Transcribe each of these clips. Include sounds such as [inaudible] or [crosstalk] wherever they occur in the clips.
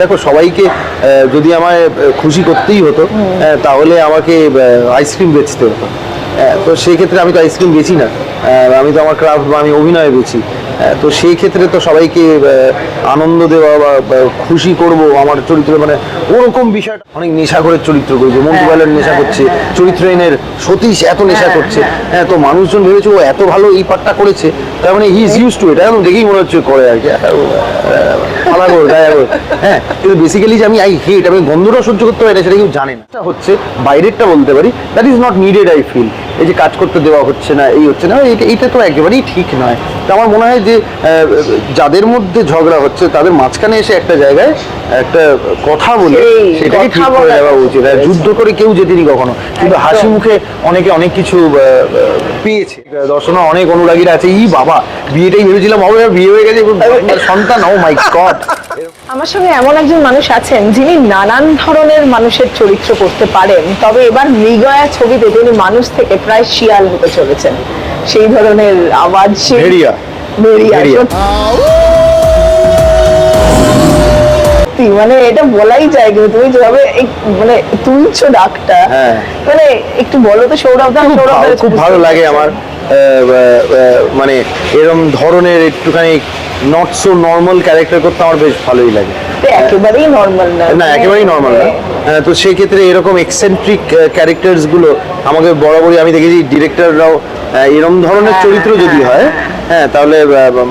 দেখো সবাইকে যদি আমায় খুশি করতেই হতো তাহলে আমাকে আইসক্রিম বেচতে হতো। তো সেই ক্ষেত্রে আমি তো আইসক্রিম বেচি না। আমি তো আমার ক্রাফট বা আমি অভিনয় বেচি। তো সেই ক্ষেত্রে তো সবাইকে আনন্দ দেওয়া বা খুশি করব আমার চরিত্র মানে ওরকম বিষয়টা। অনেক নেশা করে চরিত্র করেছে মন্টু পাইলট নেশা করছে চরিত্রহীনের সতীশ এত নেশা করছে। হ্যাঁ। তো মানুষজন ভেবেছে ও এত ভালো এই পার্টটা করেছে তার মানে হি ইজ ইউজ টু এটা এখন দেখেই মনে হচ্ছে করে আর কি। হ্যাঁ কিন্তু বেসিক্যালি যে আমি আই হেট আমি গন্ধটা সহ্য করতে পারি না সেটা কেউ জানে না। এটা হচ্ছে বাইরেরটা বলতে পারি that is not needed I feel এই যে কাজ করতে দেওয়া হচ্ছে না এই হচ্ছে না এইটা এইটা তো একেবারেই ঠিক নয়। তো আমার মনে হয় যে যাদের মধ্যে ঝগড়া হচ্ছে তাদের মাঝখানে এসে একটা জায়গায় একটা কথা বলে সেটাকে ঠিক করে দেওয়া উচিত। আর যুদ্ধ করে কেউ যেতেনি কখনো। কিন্তু হাসি মুখে অনেকে অনেক কিছু পেয়েছে। দর্শনা অনেক অনুরাগীরা আছে। ই বাবা বিয়েটাই ভেবেছিলাম হবে বিয়ে হয়ে গেছে [laughs] সন্তান ও মাই গড আমার সঙ্গে এমন একজন মানুষ আছেন যিনি নানান ধরনের মানুষের চরিত্র করতে পারেন তবে এবার মৃগয়া ছবিতে তিনি মানুষ থেকে প্রায় শিয়াল হতে চলেছেন সেই ধরনের আওয়াজ ভেড়িয়া। ভেড়িয়া ভেড়িয়া। সত্যি মানে এটা বলাই যায় কিন্তু তুমি যেভাবে মানে তুলছো ডাকটা হ্যাঁ। মানে একটু বলো তো সৌরভ দা সৌরভ খুব ভালো লাগে আমার মানে এরম ধরনের একটুখানি নট সো নর্মাল ক্যারেক্টার করতে আমার বেশ ভালোই লাগে। একেবারেই নর্মাল না। না একেবারেই নর্মাল না। আহ, তো সেই ক্ষেত্রে এরকম এক্সেন্ট্রিক ক্যারেক্টার্সগুলো আমাকে বরাবরই আমি দেখেছি ডিরেক্টররাও এরম ধরনের হ্যাঁ, চরিত্র যদি হ্যাঁ, হয় হ্যাঁ। তাহলে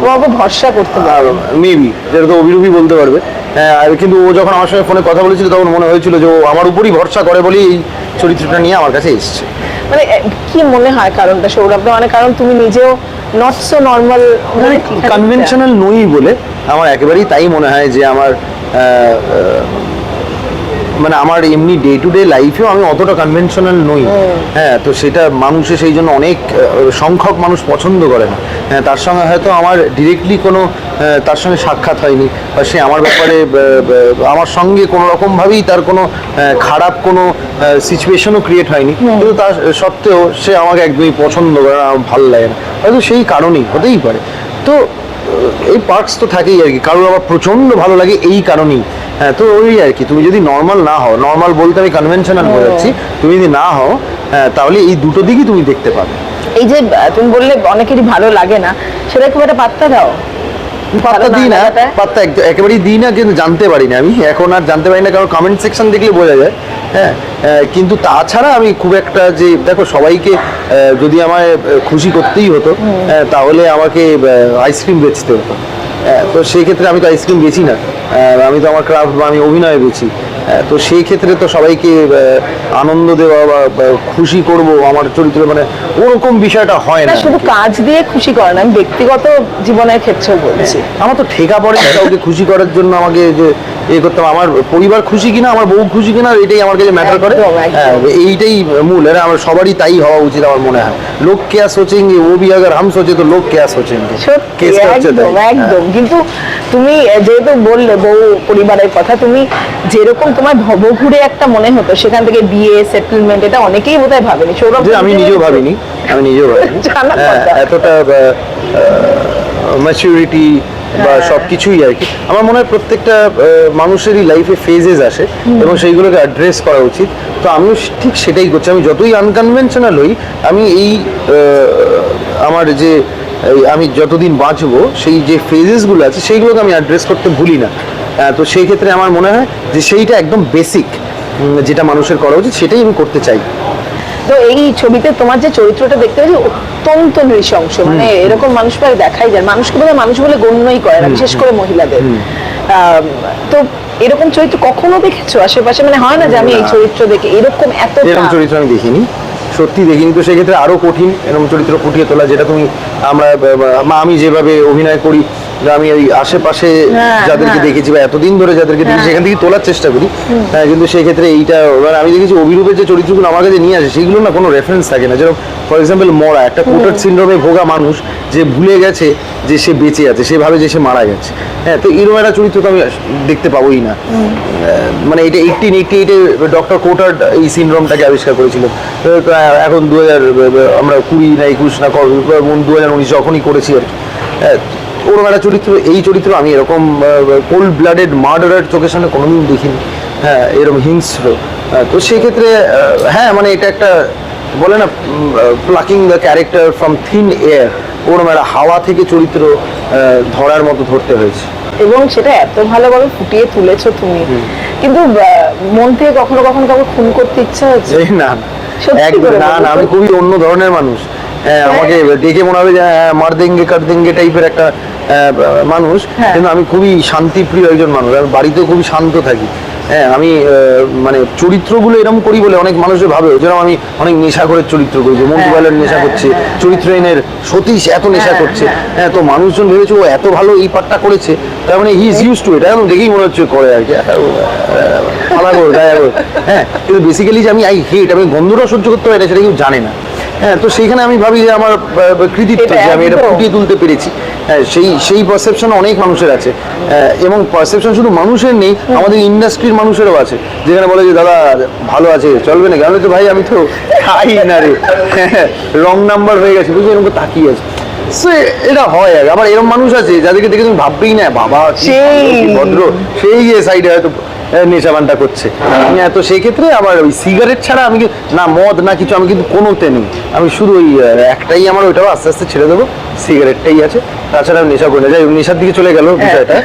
তোমাকে ভরসা করতে পারো মেবি যেটা তো অভিরূপই বলতে পারবে। হ্যাঁ, কিন্তু ও যখন আমার সঙ্গে ফোনে কথা বলেছিল তখন মনে হয়েছিল যে ও আমার উপরই ভরসা করে বলেই এই চরিত্রটা নিয়ে আমার কাছে এসছে। মানে কি মনে হয় কারণটা সৌরভ? মানে কারণ তুমি নিজেও নট সো নর্মাল মানে কনভেনশনাল নই বলে আমার একেবারেই তাই মনে হয় যে আমার মানে আমার এমনি ডে টু ডে লাইফেও আমি অতটা কনভেনশনাল নই। হ্যাঁ তো সেটা মানুষে সেই জন্য অনেক সংখ্যক মানুষ পছন্দ করে না। হ্যাঁ তার সঙ্গে হয়তো আমার ডিরেক্টলি কোনো তার সঙ্গে সাক্ষাৎ হয়নি। বা সে আমার ব্যাপারে আমার সঙ্গে কোনো রকমভাবেই তার কোনো খারাপ কোনো সিচুয়েশনও ক্রিয়েট হয়নি। কিন্তু তার সত্ত্বেও সে আমাকে একদমই পছন্দ করে না আমার ভালো লাগে না। হয়তো সেই কারণেই হতেই পারে। তো এই পার্কস তো থাকেই আর কি। কারোর আবার প্রচণ্ড ভালো লাগে এই কারণেই। হ্যাঁ তো ওই আর কি। তুমি যদি নর্মাল না হও নর্মাল বলতে আমি কনভেনশনাল বোঝাচ্ছি তুমি যদি না হও হ্যাঁ, তাহলে এই দুটো দিকই তুমি দেখতে পাবে। এই যে তুমি বললে অনেকেরই ভালো লাগে না সেটা খুব একটা পাত্তা দাও? পাত্তা দিই না পাত্তা একেবারেই দিই না কিন্তু জানতে পারি না আমি। এখন আর জানতে পারি না কারণ কমেন্ট সেকশন দেখলে বোঝা যায়। হ্যাঁ কিন্তু তাছাড়া আমি খুব একটা যে দেখো সবাইকে যদি আমায় খুশি করতেই হতো হ্যাঁ, তাহলে আমাকে আইসক্রিম বেচতে হতো। হ্যাঁ, তো সেই ক্ষেত্রে আমি তো আইসক্রিম বেচি না। আমি তো আমার ক্রাফট বা আমি অভিনয় হ্যাঁ, তো সেই ক্ষেত্রে তো সবাইকে আনন্দ দেওয়া বা খুশি করব আমার চরিত্র মানে ওরকম বিষয়টা হয় না। শুধু কাজ দিয়ে খুশি করে না আমি ব্যক্তিগত জীবনের ক্ষেত্রেও বলছি। আমার তো ঠেকা পড়ে কাউকে খুশি করার জন্য আমাকে যে এ করতাম আমার পরিবার খুশি কিনা আমার বউ খুশি কিনা এটাই আমার কাছে ম্যাটার করে। হ্যাঁ, এইটাই মূল। এটা আমার সবারই তাই হওয়া উচিত আমার মনে হয়। লোক কে আর সোচেন ও বি আগার হাম সোচে তো লোক কেয়া সোচেঙ্গে? একদম হ্যাঁ। একদম। কিন্তু তুমি যেহেতু বললে বউ পরিবারের কথা তুমি যেরকম তোমার ভবঘুরে একটা মনে হতো সেখান থেকে বিয়ে সেটেলমেন্ট এটা অনেকেই বোধহয় ভাবেনি। সৌরভ আমি নিজেও? ভাবিনি আমি নিজেও ভাবিনি। [laughs] হ্যাঁ, এতটা ম্যাচুরিটি বা হ্যাঁ। সব কিছুই আর কি। আমার মনে হয় প্রত্যেকটা মানুষেরই লাইফে ফেজেস আসে এবং সেইগুলোকে অ্যাড্রেস করা উচিত। তো আমিও ঠিক সেটাই করছি। আমি যতই আনকনভেনশনাল হই আমি এই আমার যে আমি যতদিন বাঁচবো সেই যে ফেজেসগুলো আছে সেইগুলোকে আমি অ্যাড্রেস করতে ভুলি না। তো সেই ক্ষেত্রে আমার মনে হয় যে সেইটা একদম বেসিক যেটা মানুষের করা উচিত সেটাই আমি করতে চাই। তো এই ছবিতে তোমার যে চরিত্রটা দেখতে পাচ্ছি অত্যন্ত নৃশংস মানে এরকম মানুষ প্রায় দেখাই যায় মানুষকে বলে মানুষ বলে গণ্যই করে না বিশেষ করে মহিলাদের। তো এরকম চরিত্র কখনো দেখেছ? আশেপাশে মানে হয় না যে আমি এই চরিত্র দেখে এরকম এত এরকম চরিত্র আমি দেখিনি। সত্যি দেখিনি তো সেক্ষেত্রে আরও কঠিন এরকম চরিত্র ফুটিয়ে তোলা যেটা তুমি আমরা আমি যেভাবে অভিনয় করি যে আমি এই আশেপাশে হ্যাঁ, যাদেরকে হ্যাঁ। দেখেছি বা এতদিন ধরে যাদেরকে দেখেছি হ্যাঁ। সেখান থেকে তোলার চেষ্টা করি। হ্যাঁ, কিন্তু সেক্ষেত্রে এইটা মানে আমি দেখেছি অভিরূপের যে চরিত্রগুলো আমার কাছে নিয়ে আসে সেগুলো না কোনো রেফারেন্স থাকে না। যেরকম ফর এক্সাম্পল মরা একটা কোটার সিন্ড্রোমে ভোগা মানুষ যে ভুলে গেছে যে সে বেঁচে আছে সে ভাবে যে সে মারা গেছে। হ্যাঁ তো এরকম একটা চরিত্র তো আমি দেখতে পাবোই না। মানে এটা এইটিন এইটি এইটে ডক্টর কোটার এই সিনড্রোমটাকে আবিষ্কার করেছিল। এখন দু হাজার আমরা কুড়ি না একুশ না দু হাজার উনিশ যখনই করেছি আর কি। হ্যাঁ, ওরকম একটা চরিত্র এই চরিত্র আমি এরকম কোল্ড ব্লাডেড মার্ডারের চোখের সামনে কোনোদিন দেখিনি। হ্যাঁ এরকম হিংস্র। তো সেক্ষেত্রে হ্যাঁ মানে এটা একটা বলে না plucking the character from thin air ওরকম একটা হাওয়া থেকে চরিত্র ধরার মতো ধরতে হয়েছে। এবং সেটা এত ভালোভাবে ফুটিয়ে তুলেছো তুমি। কিন্তু মন থেকে কখনো কখনো কাউকে খুন করতে ইচ্ছা হচ্ছে? না না আমি খুবই অন্য ধরনের মানুষ। হ্যাঁ, আমাকে দেখে মনে হবে যে হ্যাঁ, মার দেঙ্গে কাট দেঙ্গে টাইপের একটা মানুষ। হ্যাঁ। কিন্তু আমি খুবই শান্তিপ্রিয় একজন মানুষ আমি বাড়িতেও খুবই শান্ত থাকি। হ্যাঁ আমি মানে চরিত্রগুলো এরকম করি বলে অনেক মানুষের ভাবে। যেরকম আমি অনেক নেশা করে চরিত্র করি যে মন্টু পাইলট নেশা করছে চরিত্রহীনের সতীশ এত নেশা করছে। হ্যাঁ। তো মানুষজন ভেবেছে ও এত ভালো এই পার্টটা করেছে তার মানে he is use to it এখন দেখেই মনে হচ্ছে করে আর কি। আলাদা করে। হ্যাঁ কিন্তু বেসিক্যালি যে আমি আই হেট আমি গন্ধটা সহ্য করতে পারি না সেটা কেউ জানে না। হ্যাঁ তো সেইখানে আমি ভাবি যে আমার কৃতিত্ব যে আমি এটা। ফুটিয়ে তুলতে পেরেছি। হ্যাঁ, সেই সেই পারসেপশন অনেক মানুষের আছে। এবং পারসেপশন শুধু মানুষের নেই আমাদের ইন্ডাস্ট্রির মানুষেরও আছে। যেখানে বলে যে দাদা ভালো আছে চলবে না কেন তো ভাই আমি তো খাই না রে। [laughs] রং নাম্বার হয়ে গেছে বুঝলি? এরকম তাকিয়ে আছে। সে এটা হয় আর আবার এরকম মানুষ আছে যাদেরকে দেখে তুমি ভাববেই না বাবা সেই। ভদ্র। সেই সাইডে হয়তো আহ, নেশা পানটা করছে। হ্যাঁ, তো সেই ক্ষেত্রে আমার ওই সিগারেট ছাড়া আমি না মদ না কিছু আমি কিন্তু কোনোতে নেই। আমি শুধু ওই একটাই আমার ওইটাও আস্তে আস্তে ছেড়ে দেবো। সিগারেটটাই আছে। তাছাড়া আমি নেশা করি না যাই নেশার দিকে চলে গেল বিষয়টা।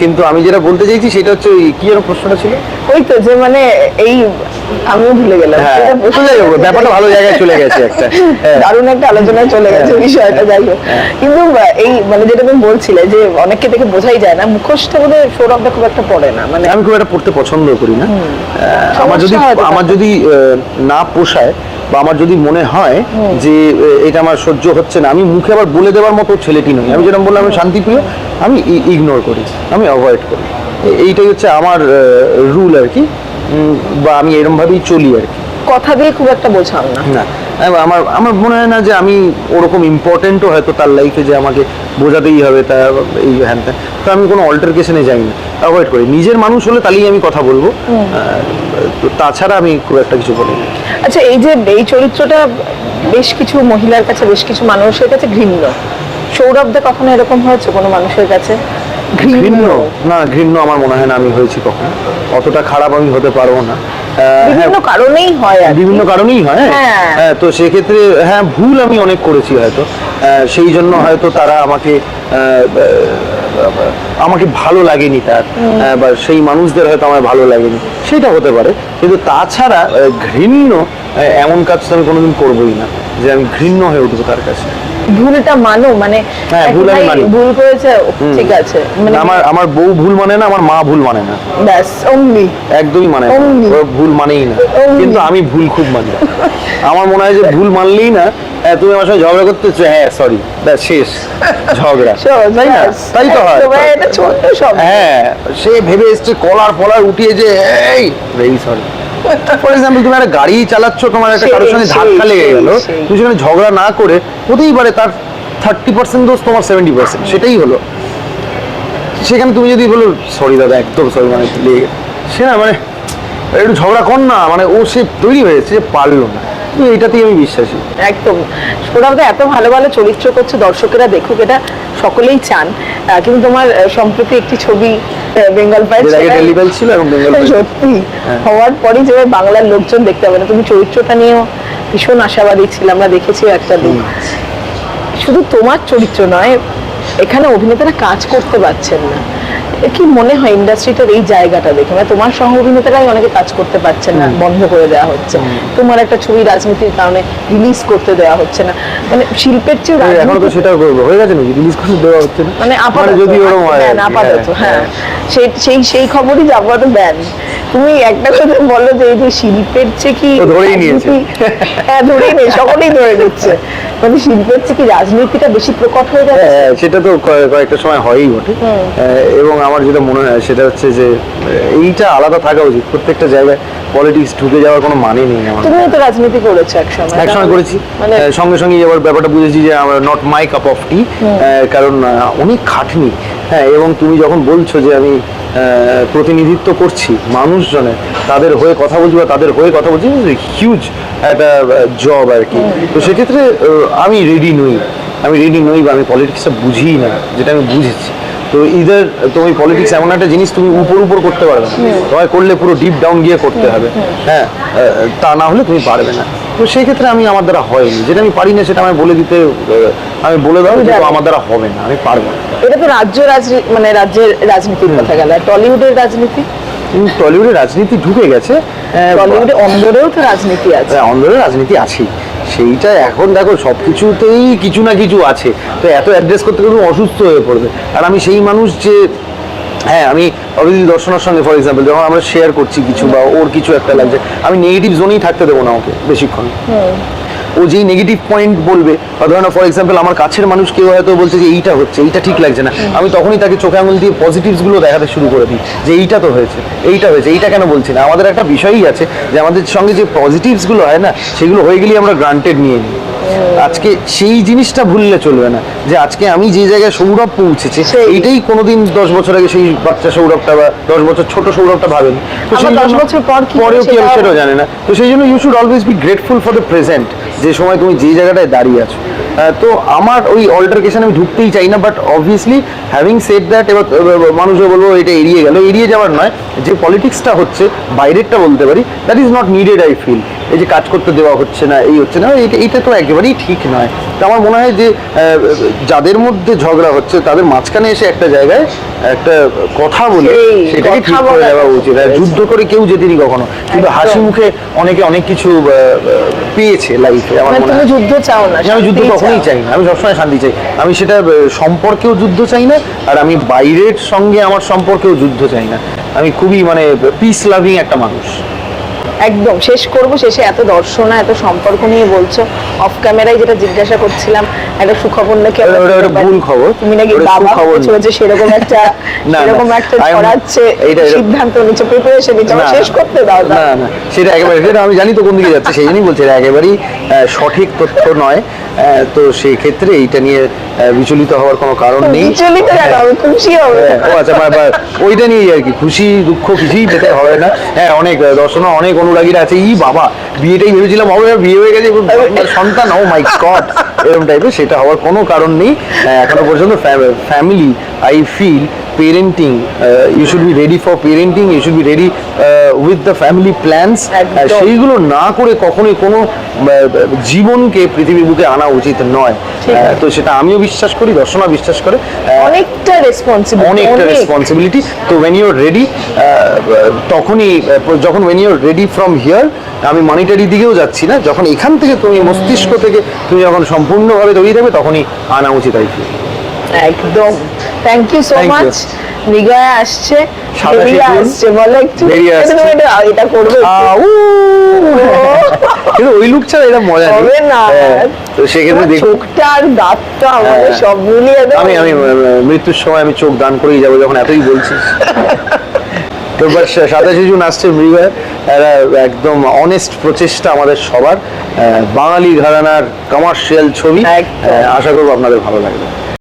কিন্তু আমি যেটা বলতে চাইছি সেটা হচ্ছে ওই কি যেন প্রশ্নটা ছিল? ওই তো যে মানে এই আমিও ভুলে গেলাম। হ্যাঁ তো যাই হোক, ব্যাপারটা ভালো জায়গায় চলে গেছে একটা। হ্যাঁ। দারুণ একটা আলোচনায় চলে গেছে বিষয়টা যাই হোক। কিন্তু এই মানে যেটা তুমি বলছিলে যে অনেককে দেখে বোঝাই যায় না মুখোশটা বোধহয় সৌরভটা খুব একটা পড়ে না মানে আমি খুব একটা পড়তে পছন্দ করি না। আমার যদি আমার যদি না পোষায় বা আমার যদি মনে হয় যে এটা আমার সহ্য হচ্ছে না আমি মুখে আবার বলে দেওয়ার মতো ছেলেটি নই। আমি যেরকম বললাম আমি শান্তিপ্রিয় আমি ইগনোর করি আমি অ্যাভয়েড করি। এইটাই হচ্ছে আমার রুল আর কি। বা আমি এরকম ভাবেই চলি আর কি। কথা দিয়ে খুব একটা বোঝাও না। না আমার আমার মনে হয় না যে আমি ওরকম ইম্পর্টেন্টও হয়তো তার লাইফে যে আমাকে বোঝাতেই হবে তা এই হ্যান ত্যান। তো আমি কোনো অল্টারকেশনে যাই না অ্যাভয়েড করি। নিজের মানুষ হলে তাহলেই আমি কথা বলব। তো তাছাড়া আমি খুব একটা কিছু বলি না। আচ্ছা এই যে এই চরিত্রটা বেশ কিছু মহিলার কাছে বেশ কিছু মানুষের কাছে ঘৃণ্য। সৌরভদা কখনো এরকম হয়েছে কোনো মানুষের কাছে? ঘৃণ্য? না ঘৃণ্য আমার মনে হয় না আমি হয়েছি কখনো। অতটা খারাপ আমি হতে পারব না। হ্যাঁ বিভিন্ন কারণেই হয় বিভিন্ন কারণেই হয় হ্যাঁ। হ্যাঁ। তো সেক্ষেত্রে হ্যাঁ ভুল আমি অনেক করেছি হয়তো। সেই জন্য হয়তো তারা আমাকে আমাকে ভালো লাগেনি তার। বা সেই মানুষদের হয়তো আমার ভালো লাগেনি। সেটা হতে পারে। কিন্তু তাছাড়া ঘৃণ্য এমন কাজ তো আমি কোনোদিন করবোই না যে আমি ঘৃণ্য হয়ে উঠবো তার কাছে। ভুলটা মানো মানে হ্যাঁ, ভুল আমি মানি। ভুল করেছে ঠিক আছে। মানে আমার আমার বউ ভুল মানে না আমার মা ভুল মানে না। ব্যাস অমনি। একদমই মানে না। ভুল মানেই না। কিন্তু আমি ভুল খুব মানি। আমার মনে হয় যে ভুল মানলেই না হ্যাঁ, তুমি আমার সঙ্গে ঝগড়া করতেছো হ্যাঁ সরি ব্যাস শেষ ঝগড়া। [laughs] তাই না তাই তো হয়। এটা ছোট্ট সব হ্যাঁ সে ভেবে এসছে কলার ফলার উঠিয়ে যে এই ভেরি সরি ফর এক্সাম্পল তুমি একটা গাড়ি চালাচ্ছ তোমার একটা কারোর সঙ্গে ধাক্কা লেগে গেল তুমি সেখানে ঝগড়া না করে হতেই পারে তার থার্টি পার্সেন্ট দোষ তোমার সেভেন্টি পার্সেন্ট সেটাই হলো। সেখানে তুমি যদি বলো সরি দাদা একদম সরি মানে লেগে সে না মানে একটু ঝগড়া কর না মানে ও সে তৈরি হয়েছে যে পারল না। এটাতেই আমি বিশ্বাসী। একদম। এত ভালো ভালো চরিত্র করছে দর্শকেরা দেখুক এটা সকলেই চান। কিন্তু তোমার সম্প্রতি একটি ছবি বেঙ্গল ছিল এবং বেঙ্গল সত্যি হ্যাঁ। হওয়ার পরই যে বাংলার লোকজন দেখতে পাবে না। তুমি চরিত্রটা নিয়েও ভীষণ আশাবাদী ছিল আমরা দেখেছি একটা দিন। শুধু তোমার চরিত্র নয় এখানে অভিনেতারা কাজ করতে পারছেন না। কি মনে হয় ইন্ডাস্ট্রিটার এই জায়গাটা দেখে? মানে তোমার সহ অভিনেতারাই অনেকে কাজ করতে পারছে না বন্ধ করে দেওয়া হচ্ছে। তোমার একটা ছবি রাজনীতির কারণে রিলিজ করতে দেওয়া হচ্ছে না। মানে শিল্পের চেয়ে এখন তো সেটা হয়ে গেছে নাকি? রিলিজ করতে দেওয়া হচ্ছে না? মানে আপাতত যদি ওরকম হয় কি, আপাতত হ্যাঁ, হ্যাঁ। সেই সেই সেই খবরই আপাতত দেন তুমি একটা কথা বলো যে এই যে শিল্পের চেয়ে কি ধরেই নিয়েছে। হ্যাঁ ধরেই নিয়ে সকলেই ধরে নিচ্ছে। মানে শিল্পের চেয়ে কি রাজনীতিটা বেশি প্রকট হয়ে যাচ্ছে? হ্যাঁ, সেটা তো কয়েকটা সময় হয়ই আহ, এবং আমার যেটা মনে হয় সেটা হচ্ছে যে এইটা আলাদা থাকা উচিত। প্রত্যেকটা জায়গায় পলিটিক্স ঢুকে যাওয়ার কোনো মানে নেই আমার। তুমিও তো রাজনীতি করেছ একসময় এক সময় করেছি। মানে সঙ্গে সঙ্গে এবার ব্যাপারটা বুঝেছি যে আমার not my cup of tea কারণ অনেক খাটনি। হ্যাঁ এবং তুমি যখন বলছো যে আমি প্রতিনিধিত্ব করছি মানুষজনের তাদের হয়ে কথা বলছি বা তাদের হয়ে কথা বলছি হিউজ একটা জব আর কি। তো সেক্ষেত্রে আমি রেডি নই। আমি রেডি নই বা আমি পলিটিক্সটা বুঝিই না, যেটা আমি বুঝেছি। তো ইদার তুমি পলিটিক্স এমন একটা জিনিস তুমি উপর উপর করতে পারবে না। তোমায় করলে পুরো ডিপ ডাউন গিয়ে করতে হবে। হ্যাঁ তা না হলে তুমি পারবে না। তো সেই ক্ষেত্রে আমি আমার দ্বারা হয়নি। যেটা আমি পারি না সেটা আমি বলে দিতে আমি বলে দাও যে আমার দ্বারা হবে না আমি পারব না। এটা তো রাজ্য রাজনীতি মানে রাজ্যের রাজনীতির কথা গেল। আর টলিউডের রাজনীতি? কিন্তু টলিউডে রাজনীতি ঢুকে গেছে। টলিউডে অন্দরেও তো রাজনীতি আছে। হ্যাঁ, অন্দরে রাজনীতি আছেই। সেইটা এখন দেখো সব কিছুতেই কিছু না কিছু আছে। তো এত অ্যাড্রেস করতে গেলে অসুস্থ হয়ে পড়বে। আর আমি সেই মানুষ যে হ্যাঁ আমি অভিজিৎ দর্শনের সঙ্গে ফর এক্সাম্পল যখন আমরা শেয়ার করছি কিছু বা ওর কিছু একটা লাগছে, আমি নেগেটিভ জোনেই থাকতে দেবো না ওকে, বেশিক্ষণ। ও যেই নেগেটিভ পয়েন্ট বলবে বা ধরো না ফর এক্সাম্পল আমার কাছের মানুষ কেউ হয়তো বলছে যে এইটা হচ্ছে এইটা ঠিক লাগছে না। আমি তখনই তাকে চোখে আঙুল দিয়ে পজিটিভসগুলো দেখাতে শুরু করে দিই যে এইটা তো হয়েছে এইটা হয়েছে এইটা কেন বলছি না? আমাদের একটা বিষয়ই আছে যে আমাদের সঙ্গে যে পজিটিভসগুলো হয় না সেগুলো হয়ে গেলেই আমরা গ্রান্টেড নিয়ে নিই। আজকে সেই জিনিসটা ভুললে চলবে না যে আজকে আমি যে জায়গায় সৌরভ পৌঁছেছে এইটাই কোনোদিন দশ বছর আগে সেই বাচ্চা সৌরভটা বা দশ বছর ছোট সৌরভটা ভাবেনি। তো সেই 10 জন্য- বছর পর পরেও কেউ সেটাও জানে না। তো সেই জন্য you should always be grateful for the present যে সময় তুমি যে জায়গাটায় দাঁড়িয়ে আছো। তো আমার ওই অল্টারকেশন আমি ঢুকতেই চাই না but obviously having said that এবার মানুষও বলব এটা এড়িয়ে গেল। এড়িয়ে যাওয়ার নয় যে পলিটিক্সটা হচ্ছে বাইরেরটা বলতে পারি that is not needed I feel এই যে কাজ করতে দেওয়া হচ্ছে না এই হচ্ছে না এটা এটা তো একেবারেই ঠিক নয়। তো আমার মনে হয় যে যাদের মধ্যে ঝগড়া হচ্ছে তাদের মাঝখানে এসে একটা জায়গায় একটা কথা বলে সেটাকে ঠিক করে দেওয়া উচিত। আর যুদ্ধ করে কেউ যেতেনি কখনো কিন্তু হাসি মুখে অনেকে অনেক কিছু পেয়েছে লাইফে আমার মানে মনে হয়। যুদ্ধ চাও না আমি যুদ্ধ শান্তিই কখনোই চাই না, আমি সবসময় শান্তি চাই। আমি সেটা সম্পর্কেও যুদ্ধ চাই না, আর আমি বাইরের সঙ্গে আমার সম্পর্কেও যুদ্ধ চাই না। আমি খুবই মানে পিস লাভিং একটা মানুষ। একদম, শেষ করব শেষে। এত দর্শনা, এত সম্পর্ক নিয়ে বলছো। অফ ক্যামেরায় যেটা জিজ্ঞাসা করছিলাম একটা সুখবর নাকি ওটা- ভুল খবর। তুমি নাকি বাবা চলেছে সেরকম একটা। [laughs] সেরকম একটা ছড়াচ্ছে সিদ্ধান্ত নিচ্ছে প্রিপারেশন আমার শেষ করতে দাও না না। সেটা একেবারে সেটা আমি জানি তো কোন দিকে যাচ্ছে সেই জন্যই বলছি এটা একেবারেই সঠিক তথ্য নয়। তো সেই ক্ষেত্রে এইটা নিয়ে বিচলিত হওয়ার কোনো কারণ নেই। বিচলিত কেন? হবে খুশি হবে। হ্যাঁ, ও আচ্ছা ওইটা নিয়েই আর কি। খুশি দুঃখ কিছুই পেতে হবে না। হ্যাঁ অনেক দর্শন অনেক অনুরাগীরা আছে। ই বাবা বিয়েটাই ভেবেছিলাম হবে বিয়ে হয়ে গেছে সন্তান ও মাই গড এরকম টাইপের সেটা হওয়ার কোনো কারণ নেই। এখনও পর্যন্ত family I feel parenting you should be ready for parenting you should be ready with the family plans একদম। সেইগুলো না করে কখনোই কোনো জীবনকে পৃথিবীর বুকে আনা উচিত নয়। তো সেটা আমিও বিশ্বাস করি দর্শনা বিশ্বাস করে অনেকটা রেসপন্সিবিলিটি অনেকটা রেসপন্সিবিলিটি তো ওয়েন ইউর রেডি তখনই যখন when your ready from here আমি মনিটারি দিকেও যাচ্ছি না যখন এখান থেকে তুমি মস্তিষ্ক থেকে তুমি যখন সম্পূর্ণভাবে তৈরি থাকবে তখনই আনা উচিত কি একদম। থ্যাংক ইউ সো মাচ নিগয়া আসছে বেরিয়ে আসছে বলো একটু। এটা করবে কিন্তু ওই লুক ছাড়া এটা মজা হবে না। হ্যাঁ, তো সেক্ষেত্রে চোখটা আর দাঁতটা আমাদের হ্যাঁ। সব মিলিয়ে আমি আমি মৃত্যুর সময় আমি চোখ দান করেই যাব যখন এতই বলছিস। [laughs] তো বাট সাতাশে জুন আসছে মৃগয় একটা একদম অনেস্ট প্রচেষ্টা আমাদের সবার। বাঙালি ঘরানার কমার্শিয়াল ছবি। আশা করব আপনাদের ভালো লাগবে।